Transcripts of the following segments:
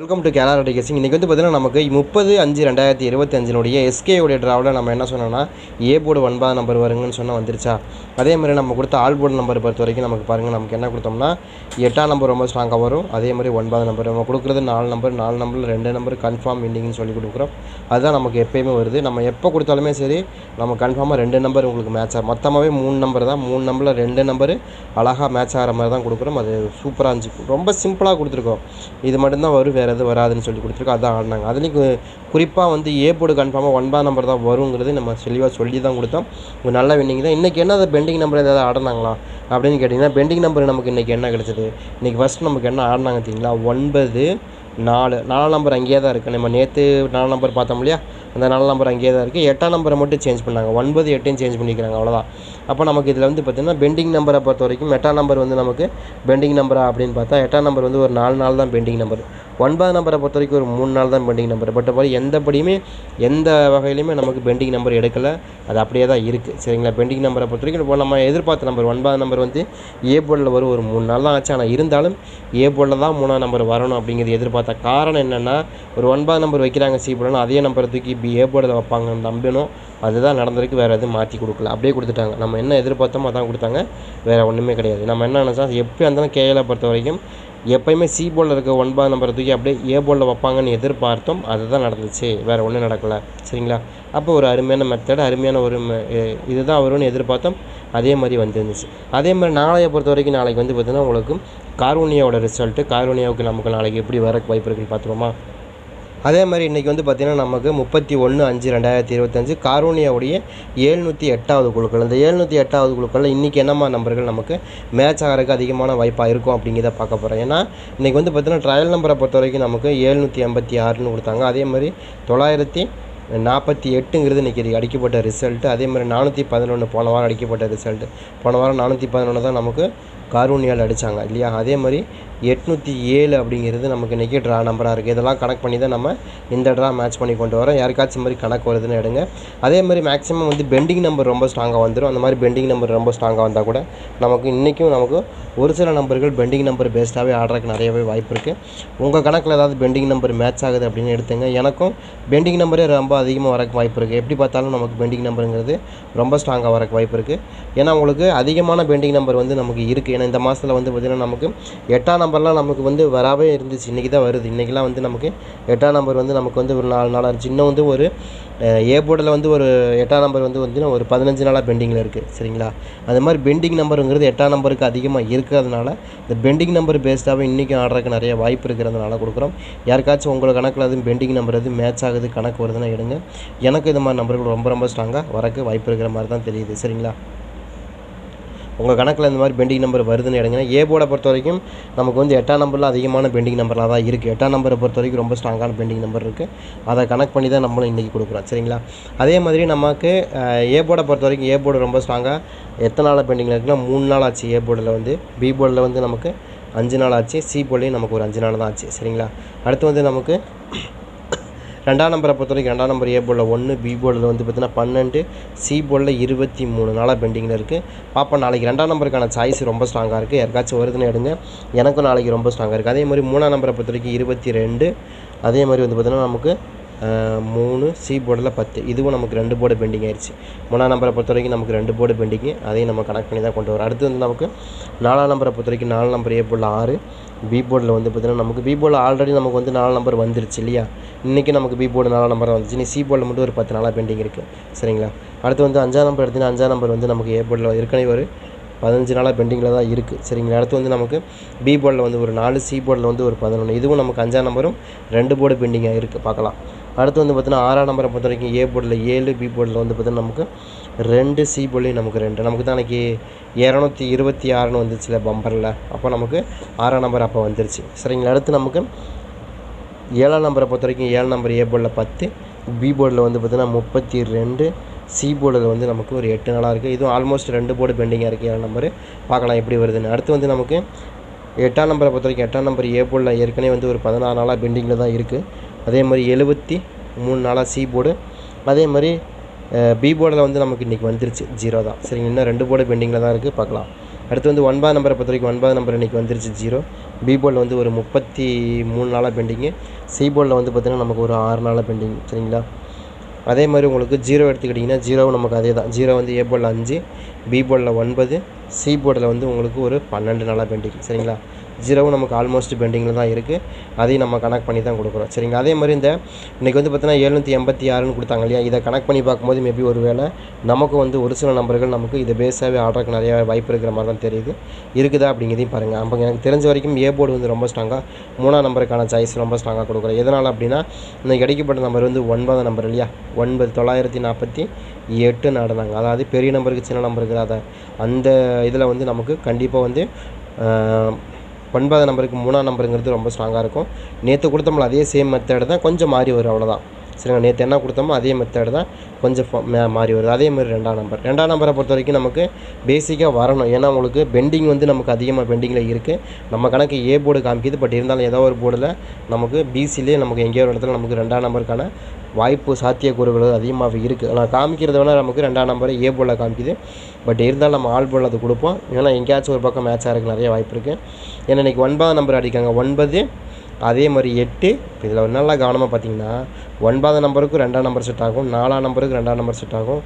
Welcome to கேலா கேசிங் இன்றைக்கி வந்து பார்த்தீங்கன்னா நமக்கு முப்பது அஞ்சு ரெண்டாயிரத்தி இருபத்தி அஞ்சினுடைய எஸ்கேவுடைய ட்ராவில் நம்ம என்ன சொன்னோம்னா ஏ போர்டு ஒன்பதாம் நம்பர் வருங்கன்னு சொன்னால் வந்துருச்சா? அதே மாதிரி நம்ம கொடுத்த ஆல் போர்டு நம்பர் பொறுத்த வரைக்கும் நமக்கு பாருங்கள் நமக்கு என்ன கொடுத்தோம்னா எட்டாம் நம்பர் ரொம்ப ஸ்ட்ராங்காக வரும். அதே மாதிரி ஒன்பது நம்பர் நம்ம கொடுக்குறது நாலு நம்பர் நாலு நம்பரில் ரெண்டு நம்பர் கன்ஃபார்ம் இண்டிங்னு சொல்லி கொடுக்குறோம். அதுதான் நமக்கு எப்போயுமே வருது. நம்ம எப்போ கொடுத்தாலுமே சரி நம்ம கன்ஃபார்மாக ரெண்டு நம்பர் உங்களுக்கு மேட்ச் ஆகும். மொத்தமாகவே மூணு நம்பர் தான். மூணு நம்பரில் ரெண்டு நம்பர் அழகாக மேட்ச் ஆகிற மாதிரி தான் கொடுக்குறோம். அது சூப்பராக இருந்துச்சு. ரொம்ப சிம்பிளாக கொடுத்துருக்கோம். இது மட்டும்தான் வரும். வேறு எதுவும் வராதுன்னு சொல்லி கொடுத்துருக்கோம். அதான் ஆடினாங்க. அதுலேயும் குறிப்பாக வந்து ஏ போர்டு கன்ஃபார்மாக ஒன்பதாம் நம்பர் தான் வருங்கிறது நம்ம தெளிவாக சொல்லி தான் கொடுத்தோம். ஒரு நல்ல வின்னிங் தான். இன்றைக்கி என்ன அதை பெண்டிங் நம்பர் ஏதாவது ஆடினாங்களா? அப்படின்னு கேட்டிங்கன்னா பெண்டிங் நம்பர் நமக்கு இன்றைக்கி என்ன கிடச்சிது? இன்றைக்கி ஃபஸ்ட் நமக்கு என்ன ஆடினாங்க தெரியுங்களா? ஒன்பது நாலு. நாலு நம்பர் அங்கேயே தான் இருக்குது நம்ம நேற்று நாலு நம்பர் பார்த்தோம் இல்லையா? அந்த நாலு நம்பர் அங்கேயே தான் இருக்குது எட்டாம் நம்பரை மட்டும் சேஞ்ச் பண்ணாங்க. ஒன்பது எட்டையும் சேஞ்ச் பண்ணிக்கிறாங்க. அவ்வளோதான் அப்போ நமக்கு இதில் வந்து பார்த்திங்கன்னா பெண்டிங் நம்பரை பொறுத்த வரைக்கும் எட்டாம் நம்பர் வந்து நமக்கு பெண்டிங் நம்பரா அப்படின்னு பார்த்தா எட்டாம் நம்பர் வந்து ஒரு நாலு நாள் தான் பெண்டிங் நம்பர் ஒன்பது நம்பரை பொறுத்த வரைக்கும் ஒரு மூணு நாள் தான் பெண்டிங் நம்பர். பட் அப்போ எந்த படியுமே எந்த வகையிலுமே நமக்கு பெண்டிங் நம்பர் எடுக்கலை. அது அப்படியே தான் இருக்குது சரிங்களா? பெண்டிங் நம்பரை பொறுத்த வரைக்கும் இப்போ நம்ம எதிர்பார்த்த நம்பர் ஒன்பது நம்பர் வந்து ஏ போர்டில் வரும். ஒரு மூணு நாள் தான் ஆச்சு. ஆனால் இருந்தாலும் ஏ போர்டில் தான் மூணாம் நம்பர் வரணும் அப்படிங்கிறது எதிர்பார்த்த காரணம் என்னென்னா ஒரு ஒன்பது நம்பர் வைக்கிறாங்க சி போர்டில் அதே நம்பரை தூக்கி பி ஏ போர்டில் வைப்பாங்கன்னு நம்பணும் அதுதான் நடந்திருக்கு வேறு எதுவும் மாற்றி கொடுக்கல. அப்படியே கொடுத்துட்டாங்க. நம்ம என்ன எதிர்பார்த்தோமோ அதான் கொடுத்தாங்க. வேறு ஒன்றுமே கிடையாது. நம்ம என்ன நினச்சா எப்போ இருந்தாலும் கேஎலை பொறுத்த வரைக்கும் எப்போயுமே சி போர்டில் இருக்க ஒன்பது நம்பரை தூக்கி அப்படியே ஏ போர்டில் வைப்பாங்கன்னு எதிர்பார்த்தோம். அதுதான் நடந்துச்சு. வேறு ஒன்றும் நடக்கலை. சரிங்களா? அப்போ ஒரு அருமையான மெத்தட் அருமையான ஒரு இதுதான் வரும்னு எதிர்பார்த்தோம். அதே மாதிரி வந்துருந்துச்சு. அதே மாதிரி நாளையை பொறுத்த வரைக்கும் நாளைக்கு வந்து பார்த்திங்கன்னா உங்களுக்கு கார்வனியாவோட ரிசல்ட்டு கார்வனியாவுக்கு நமக்கு நாளைக்கு எப்படி வர வாய்ப்பு இருக்குன்னு பார்த்துருவோமா? அதே மாதிரி இன்றைக்கி வந்து பார்த்திங்கன்னா நமக்கு முப்பத்தி ஒன்று அஞ்சு ரெண்டாயிரத்தி இருபத்தஞ்சு காரோனியாவுடைய ஏழ்நூற்றி எட்டாவது குழுக்கள். இந்த ஏழ்நூற்றி எட்டாவது குழுக்களில் இன்றைக்கி என்னம்மா நம்பர்கள் நமக்கு மேட்ச் ஆகிறதுக்கு அதிகமான வாய்ப்பாக இருக்கும் அப்படிங்கிறத பார்க்க போகிறோம் ஏன்னா இன்றைக்கி வந்து பார்த்திங்கன்னா ட்ரையல் நம்பரை பொறுத்த வரைக்கும் நமக்கு ஏழ்நூற்றி எண்பத்தி ஆறுன்னு கொடுத்தாங்க. அதே மாதிரி தொள்ளாயிரத்தி நாற்பத்தி எட்டுங்கிறது இன்றைக்கி அடிக்கப்பட்ட ரிசல்ட்டு அதே மாதிரி நானூற்றி பதினொன்று போன வாரம் அடிக்கப்பட்ட ரிசல்ட்டு போன வாரம் நானூற்றி பதினொன்று தான் நமக்கு காரூனியால் அடித்தாங்க இல்லையா? அதே மாதிரி எட்நூற்றி ஏழு அப்படிங்கிறது நமக்கு இன்றைக்கி ட்ரா நம்பராக இருக்குது இதெல்லாம் கணக்கு பண்ணி தான் நம்ம இந்த ட்ரா மேட்ச் பண்ணி கொண்டு வரோம். யாருக்காச்சும் மாதிரி கணக்கு வருதுன்னு எடுங்க. அதே மாதிரி மேக்ஸிமம் வந்து பெண்டிங் நம்பர் ரொம்ப ஸ்ட்ராங்காக வந்துடும் அந்த மாதிரி பெண்டிங் நம்பர் ரொம்ப ஸ்ட்ராங்காக வந்தால் கூட நமக்கு இன்றைக்கும் நமக்கு ஒரு சில நம்பர்கள் பெண்டிங் நம்பர் பேஸ்டாகவே ஆடுறதுக்கு நிறையவே வாய்ப்பு இருக்குது உங்கள் கணக்கில் ஏதாவது பெண்டிங் நம்பர் மேட்ச் ஆகுது அப்படின்னு எடுத்துங்க. எனக்கும் பெண்டிங் நம்பரே ரொம்ப அதிகமாக வரக்கு வாய்ப்பு இருக்குது எப்படி பார்த்தாலும் நமக்கு பெண்டிங் நம்பருங்கிறது ரொம்ப ஸ்ட்ராங்காக வரக்கு வாய்ப்பு இருக்குது ஏன்னா உங்களுக்கு அதிகமான பெண்டிங் நம்பர் வந்து நமக்கு இருக்குது ஏன்னா இந்த மாதத்தில் வந்து பார்த்திங்கன்னா நமக்கு எட்டாம் நம்பர்லாம் நமக்கு வந்து வராவே இருந்துச்சு. இன்றைக்கி தான் வருது. இன்றைக்கெலாம் வந்து நமக்கு எட்டாம் நம்பர் வந்து நமக்கு வந்து ஒரு நாலு நாளாக இருந்துச்சு. இன்னும் வந்து ஒரு ஏ போர்டில் வந்து ஒரு எட்டாம் நம்பர் வந்து வந்து ஒரு பதினஞ்சு நாளாக பெண்டிங்கில் இருக்குது சரிங்களா? அது மாதிரி பெண்டிங் நம்பருங்கிறது எட்டாம் நம்பருக்கு அதிகமாக இருக்கிறதுனால இந்த பெண்டிங் நம்பர் பேஸ்டாகவே இன்றைக்கும் ஆடுறதுக்கு நிறைய வாய்ப்பு இருக்கிறதுனால கொடுக்குறோம். யாருக்காச்சும் உங்கள் கணக்கில் அதுவும் பெண்டிங் நம்பர் எதுவும் மேட்ச் ஆகுது கணக்கு வருதுன்னா எடுங்க. எனக்கு இது மாதிரி நம்பர்கள் ரொம்ப ரொம்ப ஸ்ட்ராங்காக வரக்கு வாய்ப்பு இருக்கிற மாதிரி தான் தெரியுது. சரிங்களா? உங்கள் கணக்கில் இந்த மாதிரி பெண்டிங் நம்பர் வருதுன்னு எடுங்கன்னா ஏ போர்டை பொறுத்த வரைக்கும் நமக்கு வந்து எட்டாம் நம்பரில் அதிகமான பெண்டிங் நம்பர்லாம் தான் இருக்குது எட்டாம் நம்பரை பொறுத்த வரைக்கும் ரொம்ப ஸ்ட்ராங்கான பெண்டிங் நம்பர் இருக்குது அதை கனெக்ட் பண்ணி தான் நம்மளும் இன்றைக்கி கொடுக்குறோம். சரிங்களா? அதே மாதிரி நமக்கு ஏ போர்டை பொறுத்த வரைக்கும் ஏ போர்டு ரொம்ப ஸ்ட்ராங்காக எத்தனை நாள் பெண்டிங்கில் இருக்குன்னா மூணு நாள் ஆச்சு ஏ போர்டில் வந்து. பி போர்டில் வந்து நமக்கு அஞ்சு நாள் ஆச்சு. சி போர்ட்லேயும் நமக்கு ஒரு அஞ்சு நாள் தான் ஆச்சு. சரிங்களா? அடுத்து வந்து நமக்கு ரெண்டாம் நம்பரை பொறுத்த வரைக்கும் ரெண்டாம் நம்பர் ஏ போலில் ஒன்று பி போலில் வந்து பார்த்திங்கன்னா பன்னெண்டு சி போர்டில் இருபத்தி மூணு நாளாக பெண்டிங்கில் இருக்குது பார்ப்போம் நாளைக்கு ரெண்டாம் நம்பருக்கான சாய்ஸ் ரொம்ப ஸ்ட்ராங்காக இருக்குது யாருக்காச்சும் வருதுன்னு எடுங்க. எனக்கும் நாளைக்கு ரொம்ப ஸ்ட்ராங்காக இருக்குது அதே மாதிரி மூணாம் நம்பரை பொறுத்த வரைக்கும் இருபத்தி ரெண்டு. அதே மாதிரி வந்து பார்த்திங்கன்னா நமக்கு மூணு சி போர்டில் பத்து. இதுவும் நமக்கு ரெண்டு போர்டு பெண்டிங் ஆயிடுச்சு மூணாம் நம்பரை பொறுத்த வரைக்கும் நமக்கு ரெண்டு போர்டு பெண்டிங்கு அதையும் நம்ம கனெக்ட் பண்ணி தான் கொண்டு வரோம். அடுத்து வந்து நமக்கு நாலாம் நம்பரை பொறுத்த வரைக்கும் நாலு நம்பர் ஏ போர்டில் ஆறு. பி போர்டில் வந்து பார்த்தீங்கன்னா நமக்கு பி போர்டில் ஆல்ரெடி நமக்கு வந்து நாலு நம்பர் வந்துருச்சு இல்லையா? இன்றைக்கி நமக்கு பி போர்டு நாலாம் நம்பர் வந்துச்சு நீ சி போர்டில் மட்டும் ஒரு பத்து நாளாக பெண்டிங் இருக்குது சரிங்களா? அடுத்து வந்து அஞ்சாம் நம்பர் எடுத்தீங்கன்னா அஞ்சாம் நம்பர் வந்து நமக்கு ஏ போர்டில் ஏற்கனவே ஒரு பதினஞ்சு நாளாக பெண்டிங்கில் தான் இருக்குது சரிங்களா அடுத்து வந்து நமக்கு பி போர்டில் வந்து ஒரு நாலு சி போர்டில் வந்து ஒரு பதினொன்று இதுவும் நமக்கு அஞ்சாம் நம்பரும் ரெண்டு போர்டு பெண்டிங்காக இருக்குது பார்க்கலாம். அடுத்து வந்து பார்த்தீங்கன்னா ஆறாம் நம்பரை பொறுத்த வரைக்கும் ஏ போர்டில் ஏழு பி போர்டில் வந்து பார்த்தீங்கன்னா நமக்கு ரெண்டு சி போர்டிலையும் நமக்கு ரெண்டு. நமக்கு தான் அன்றைக்கி இரநூத்தி இருபத்தி ஆறுன்னு வந்துச்சுல பம்பரில் அப்போ நமக்கு ஆறாம் நம்பர் அப்போ வந்துருச்சு. சரிங்களா அடுத்து நமக்கு ஏழாம் நம்பரை பொறுத்த வரைக்கும் ஏழு நம்பர் ஏ போர்டில் பத்து பி போர்டில் வந்து பார்த்திங்கன்னா முப்பத்தி ரெண்டு சி போர்டில் வந்து நமக்கு ஒரு எட்டு நாளாக இருக்குது இதுவும் ஆல்மோஸ்ட் ரெண்டு போர்டு பெண்டிங்காக இருக்குது ஏழு நம்பர் பார்க்கலாம் எப்படி வருதுன்னு அடுத்து வந்து நமக்கு எட்டாம் நம்பரை பொறுத்த வரைக்கும் எட்டாம் நம்பர் ஏ போர்டில் ஏற்கனவே வந்து ஒரு பதினாறு நாளாக பெண்டிங்கில் தான் இருக்குது அதே மாதிரி எழுபத்தி மூணு நாளாக சி போர்டு அதே மாதிரி பி போர்டில் வந்து நமக்கு இன்றைக்கி வந்துருச்சு. ஜீரோ தான். சரிங்க. இன்னும் ரெண்டு போர்டு பெண்டிங்கில் தான் இருக்குது பார்க்கலாம். அடுத்து வந்து ஒன்பது நம்பரை பொறுத்த வரைக்கும் ஒன்பது நம்பர் இன்றைக்கி வந்துருச்சு ஜீரோ பி போர்டில் வந்து ஒரு முப்பத்தி மூணு நாளாக பெண்டிங்கு சி போர்டில் வந்து பார்த்திங்கன்னா நமக்கு ஒரு ஆறு நாளாக பெண்டிங் சரிங்களா? அதே மாதிரி உங்களுக்கு ஜீரோ எடுத்துக்கிட்டிங்கன்னா ஜீரோவும் நமக்கு அதே தான். ஜீரோ வந்து ஏ போர்டில் அஞ்சு பி போர்டில் ஒன்பது சி போர்டில் வந்து உங்களுக்கு ஒரு பன்னெண்டு நாளாக பெண்டிங். சரிங்களா? ஜீரோவும் நமக்கு ஆல்மோஸ்ட் பெண்டிங்கில் தான் இருக்குது அதையும் நம்ம கனெக்ட் பண்ணி தான் கொடுக்குறோம். சரிங்க அதே மாதிரி இந்த இன்றைக்கி வந்து பார்த்தீங்கன்னா எழுநூற்றி எண்பத்தி ஆறுன்னு கொடுத்தாங்க இல்லையா? இதை கனெக்ட் பண்ணி பார்க்கும்போது மேபி ஒரு வேளை நமக்கு வந்து ஒரு சில நம்பர்கள் நமக்கு இதை பேஸாகவே ஆர்டருக்கு நிறைய வாய்ப்பு இருக்கிற மாதிரி தான் தெரியுது. இருக்குதா அப்படிங்கிறதையும் பாருங்கள் அப்போ எனக்கு தெரிஞ்ச வரைக்கும் ஏ போர்டு வந்து ரொம்ப ஸ்ட்ராங்காக மூணாம் நம்பருக்கான சாய்ஸ் ரொம்ப ஸ்ட்ராங்காக கொடுக்குறோம். எதனால் அப்படின்னா இன்றைக்கி கிடைக்கப்பட்ட நம்பர் வந்து ஒன்பதாம் நம்பர் இல்லையா? ஒன்பது தொள்ளாயிரத்தி நாற்பத்தி எட்டு நடந்தாங்க. அதாவது பெரிய நம்பருக்கு சின்ன நம்பருக்கு அதை அந்த இதில் வந்து நமக்கு கண்டிப்பாக வந்து ஒன்பதாம் நம்பருக்கு மூணாம் நம்பருங்கிறது ரொம்ப ஸ்ட்ராங்காக இருக்கும். நேற்று கொடுத்தோம்ல அதே சேம் மெத்தேடு தான் கொஞ்சம் மாறி வரும் அவ்வளோதான் சரிங்களா? நேற்று என்ன கொடுத்தோமோ அதே மெத்தேடு தான் கொஞ்சம் ஃப- மாறி வருது. அதே மாதிரி ரெண்டாம் நம்பர். ரெண்டாம் நம்பரை பொறுத்த வரைக்கும் நமக்கு பேசிக்காக வரணும். ஏன்னா உங்களுக்கு பெண்டிங் வந்து நமக்கு அதிகமாக பெண்டிங்கில் இருக்குது நம்ம கணக்கு ஏ போர்டு காமிக்கிது பட் இருந்தாலும் ஏதோ ஒரு போர்டில் நமக்கு பிசிலே நமக்கு எங்கேயோ ஒரு இடத்துல நமக்கு ரெண்டாம் நம்பருக்கான வாய்ப்பு சாத்தியக்கூறுகள் அதிகமாக இருக்குது நான் காமிக்கிறது வேணால் நமக்கு ரெண்டாம் நம்பர் ஏ போர்டில் காமிக்குது. பட் இருந்தாலும் நம்ம ஆல் போர்டில் அது கொடுப்போம். ஏன்னா எங்கேயாச்சும் ஒரு பக்கம் மேட்ச் ஆகிறதுக்கு நிறைய வாய்ப்பு இருக்குது ஏன்னா இன்றைக்கி ஒன்பதாம் நம்பர் அடிக்காங்க ஒன்பது அதே மாதிரி எட்டு. இதில் ஒரு நல்லா கவனமாக பார்த்தீங்கன்னா ஒன்பதாம் நம்பருக்கு ரெண்டாம் நம்பர் செட் ஆகும். நாலாம் நம்பருக்கு ரெண்டாம் நம்பர் செட் ஆகும்.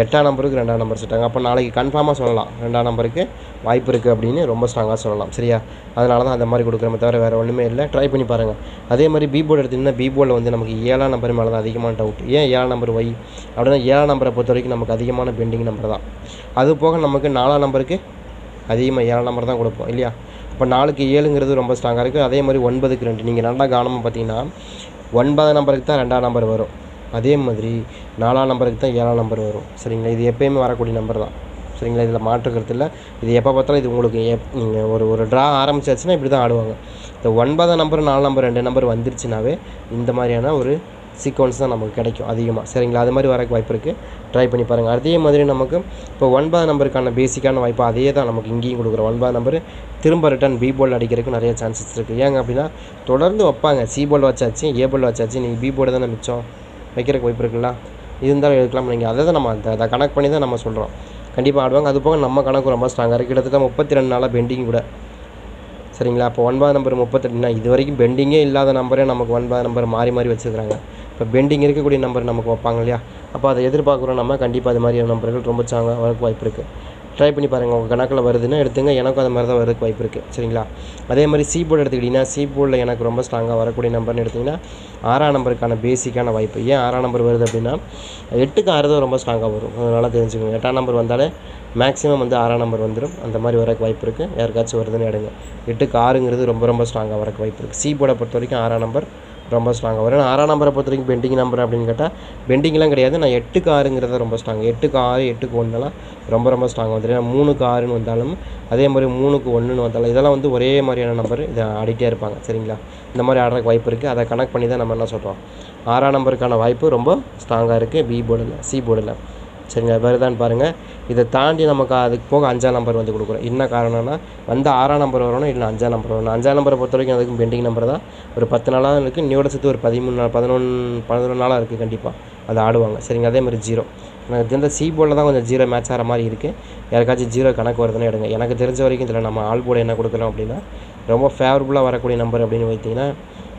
எட்டாம் நம்பருக்கு ரெண்டாம் நம்பர் செட் ஆகும். அப்போ நாளைக்கு கன்ஃபார்மாக சொல்லலாம். ரெண்டாம் நம்பருக்கு வாய்ப்பு இருக்குது அப்படின்னு ரொம்ப ஸ்ட்ராங்காக சொல்லலாம். சரியா? அதனால தான் அந்த மாதிரி கொடுக்குறமே தவிர வேறு ஒன்றுமே இல்லை. ட்ரை பண்ணி பாருங்கள் அதே மாதிரி பி போர்டு எடுத்திங்கன்னா பி போர்டில் வந்து நமக்கு ஏழாம் நம்பர் மேலே தான் அதிகமான டவுட் ஏன் ஏழாம் நம்பர் ஒய் அப்படின்னா ஏழாம் நம்பரை பொறுத்த வரைக்கும் நமக்கு அதிகமான பெண்டிங் நம்பர் தான். அது போக நமக்கு நாலாம் நம்பருக்கு அதிகமாக ஏழாம் நம்பர் தான் கொடுப்போம். இல்லையா? இப்போ நாலுக்கு ஏழுங்கிறது ரொம்ப ஸ்ட்ராங்காக இருக்குது அதே மாதிரி ஒன்பதுக்கு ரெண்டு. நீங்கள் நல்லா கவனமாக பார்த்தீங்கன்னா ஒன்பதாம் நம்பருக்கு தான் ரெண்டாம் நம்பர் வரும். அதே மாதிரி நாலாம் நம்பருக்கு தான் ஏழாம் நம்பர் வரும். சரிங்களா? இது எப்பயுமே வரக்கூடிய நம்பர் தான். சரிங்களா? இதில் மாற்றுக்கிறது இல்லை. இது எப்போ பார்த்தாலும் இது உங்களுக்கு எப் நீங்கள் ஒரு ஒரு ட்ரா ஆரம்பிச்சாச்சுன்னா இப்படி தான் ஆடுவாங்க. இந்த ஒன்பதாம் நம்பர் நாலு நம்பர் ரெண்டு நம்பர் வந்துருச்சுனாவே இந்த மாதிரியான ஒரு சீக்வன்ஸ் தான் நமக்கு கிடைக்கும் அதிகமாக சரிங்களா? அது மாதிரி வரக்கு வாய்ப்பு இருக்குது ட்ரை பண்ணி பாருங்கள் அதே மாதிரி நமக்கு இப்போ ஒன்பதாம் நம்பருக்கான பேசிக்கான வாய்ப்பு அதே தான் நமக்கு இங்கேயும் கொடுக்குறோம் ஒன்பது நம்பர் திரும்ப ரிட்டர்ன் பி போர்டில் அடிக்கிறதுக்கு நிறைய சான்சஸ் இருக்குது ஏங்க அப்படின்னா தொடர்ந்து வைப்பாங்க. சி போர்டில் வச்சாச்சு ஏ போல் வச்சாச்சு நீங்கள் பி போர்டு தானே மிச்சம்? வைக்கிறதுக்கு வாய்ப்பு இருக்குல்ல இருந்தாலும் எடுக்கலாம். நீங்கள் அதை தான் நம்ம அதை கனெக்ட் பண்ணி தான் நம்ம சொல்கிறோம் கண்டிப்பாக ஆடுவாங்க. அது போக நம்ம கணக்கு ரொம்ப ஸ்ட்ராங்காக இருக்குது கிட்டத்தட்ட முப்பத்தி ரெண்டு நாளாக பெண்டிங் கூட. சரிங்களா? அப்போ ஒன்பது நம்பர் முப்பத்தெட்டுனா இது வரைக்கும் பெண்டிங்கே இல்லாத நம்பரே நமக்கு ஒன்பது நம்பர் மாறி மாறி வச்சுருக்காங்க இப்போ பெண்டிங் இருக்கக்கூடிய நம்பர் நமக்கு வைப்பாங்க இல்லையா? அப்போ அதை எதிர்பார்க்குறோம் நம்ம கண்டிப்பாக அது மாதிரியான நம்பர்கள் ரொம்ப ஸ்ட்ராங்காக வரக்கு வாய்ப்பு இருக்குது ட்ரை பண்ணி பாருங்கள் உங்கள் கணக்கில் வருதுன்னு எடுத்துங்க எனக்கும் அது மாதிரி தான் வரதுக்கு வாய்ப்பு இருக்குது சரிங்களா? அதே மாதிரி சி போர்டு எடுத்துக்கிட்டிங்கன்னா சி போர்டில் எனக்கு ரொம்ப ஸ்ட்ராங்காக வரக்கூடிய நம்பர்னு எடுத்திங்கன்னா ஆறாம் நம்பருக்கான பேசிக்கான வாய்ப்பு. ஏன் ஆறாம் நம்பர் வருது அப்படின்னா எட்டுக்கு ஆறு தான் ரொம்ப ஸ்ட்ராங்காக வரும். அதனால் தெரிஞ்சுக்கோங்க. எட்டாம் நம்பர் வந்தாலே மேக்ஸிமம் வந்து ஆறாம் நம்பர் வந்துடும் அந்த மாதிரி வரக்கு வாய்ப்பு இருக்குது யாருக்காச்சும் வருதுன்னு எடுங்க. எட்டுக்கு ஆறுங்கிறது ரொம்ப ரொம்ப ஸ்ட்ராங்காக வரக்கு வாய்ப்பு இருக்குது சி போர்டை பொறுத்த வரைக்கும் ஆறாம் நம்பர் ரொம்ப ஸ்ட்ராங்காக வரும். ஏன்னா ஆறாம் நம்பரை பொறுத்த வரைக்கும் பெண்டிங் நம்பர் அப்படின்னு கேட்டால் பெண்டிங்லாம் கிடையாது. நான் எட்டுக்கு ஆறுங்கிறத ரொம்ப ஸ்ட்ராங் எட்டுக்கு ஆறு எட்டுக்கு ஒன்றுலாம் ரொம்ப ரொம்ப ஸ்ட்ராங்காக வந்துடும் ஏன்னா மூணுக்கு ஆறுன்னு வந்தாலும் அதே மாதிரி மூணுக்கு ஒன்றுன்னு வந்தாலும் இதெல்லாம் வந்து ஒரே மாதிரியான நம்பர் இதை ஆடிட்டே இருப்பாங்க. சரிங்களா? இந்த மாதிரி ஆடுறதுக்கு வாய்ப்பு இருக்குது அதை கனெக்ட் பண்ணி தான் நம்ம என்ன சொல்கிறோம் ஆறாம் நம்பருக்கான வாய்ப்பு ரொம்ப ஸ்ட்ராங்காக இருக்குது பி போர்டில் சி போர்டில் சரிங்களா? வருதான்னு பாருங்கள் இதை தாண்டி நமக்கு அதுக்கு போக அஞ்சாம் நம்பர் வந்து கொடுக்குறோம். என்ன காரணம்னா வந்து ஆறாம் நம்பர் வரணும் இல்லை அஞ்சாம் நம்பர் வரணும். அஞ்சாம் நம்பரை பொறுத்த வரைக்கும் அதுக்கும் பெண்டிங் நம்பர் தான். ஒரு பத்து நாளாக இருக்குது நியூட சேர்த்து ஒரு பதிமூணு நாள் பதினொன்று பதினொன்று நாளாக இருக்குது கண்டிப்பாக அதை ஆடுவாங்க. சரிங்க அதே மாதிரி ஜீரோ எனக்கு தெரிஞ்ச சி போர்டில் தான் கொஞ்சம் ஜீரோ மேட்ச் ஆகிற மாதிரி இருக்குது யாருக்காச்சும் ஜீரோ கணக்கு வருதுன்னு எடுங்க. எனக்கு தெரிஞ்ச வரைக்கும் இதில் நம்ம ஆல் போர்டு என்ன கொடுக்குறோம் அப்படின்னா ரொம்ப ஃபேவரபுளாக வரக்கூடிய நம்பர் அப்படின்னு பார்த்தீங்கன்னா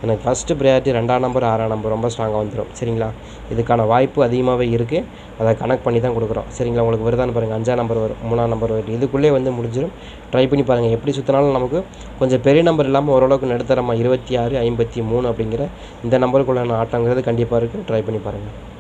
எனக்கு ஃபஸ்ட்டு ப்ரையாரிட்டி ரெண்டாம் நம்பர் ஆறாம் நம்பர் ரொம்ப ஸ்ட்ராங்காக வந்துடும் சரிங்களா? இதுக்கான வாய்ப்பு அதிகமாகவே இருக்குது அதை கனெக்ட் பண்ணி தான் கொடுக்குறோம். சரிங்களா? உங்களுக்கு வருதான்னு பாருங்கள் அஞ்சாம் நம்பர் வரும் மூணாம் நம்பர் வரும். இதுக்குள்ளே வந்து முடிஞ்சிடும் ட்ரை பண்ணி பாருங்கள் எப்படி சுற்றினாலும் நமக்கு கொஞ்சம் பெரிய நம்பர் இல்லாமல் ஓரளவுக்கு நடுத்தரமாக இருபத்தி ஆறு ஐம்பத்தி மூணு அப்படிங்கிற இந்த நம்பருக்குள்ளான ஆட்டங்கிறது கண்டிப்பாக இருக்குது ட்ரை பண்ணி பாருங்கள்